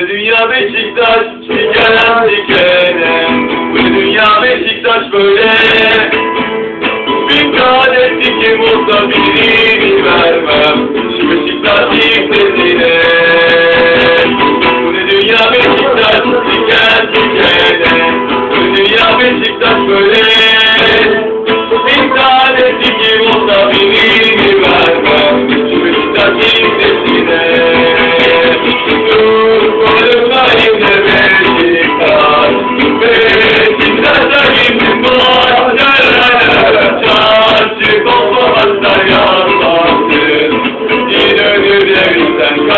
Bu dünya Beşiktaş diken diken Bu dünya Beşiktaş böyle. Bin tane dikim olsa birini vermem. Şu Beşiktaş iklesine Bu dünya Beşiktaş diken diken Bu dünya Beşiktaş böyle. Bin tane dikim